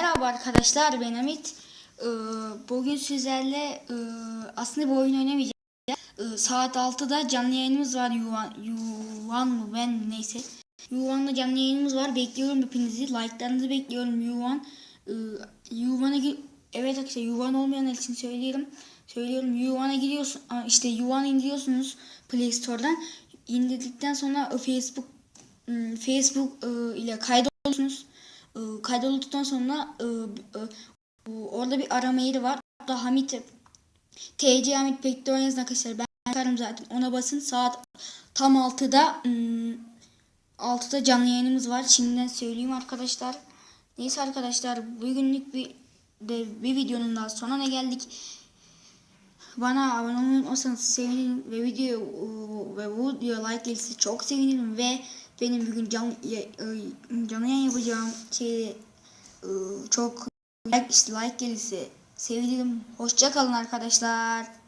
Merhaba arkadaşlar ben Amit. Ee, bugün sizlerle e, aslında bu oyun oynamayacağız. Ee, saat 6'da canlı yayınımız var Yuvan, Yuvan mı ben neyse. Yuvan'la canlı yayınımız var. Bekliyorum hepinizi. Like'larınızı bekliyorum Yuvan. Ee, Yuvan'a evet arkadaşlar Yuvan olmayanlar için söylüyorum. Söylüyorum Yuvan'a giriyorsun işte Yuvan'ı indiriyorsunuz Play Store'dan. İndirdikten sonra Facebook ım, Facebook e, ile kaydoluyorsunuz. E, kaydolduktan sonra e, e, orada bir arama yeri var. Orada Hamit TC Hamit Bekle oynayın arkadaşlar. Ben çıkarım zaten. Ona basın. Saat tam 6'da ım, 6'da canlı yayınımız var. Şimdiden söyleyeyim arkadaşlar. Neyse arkadaşlar bugünlük bir de bir videonun daha sonuna geldik. Bana abone olmayı unutmazsanız sevinirim ve video ve bu video like gelirse çok sevinirim ve benim bugün can, e, canlı yayın yapacağım şey e, çok like, like gelirse sevinirim. Hoşça kalın arkadaşlar.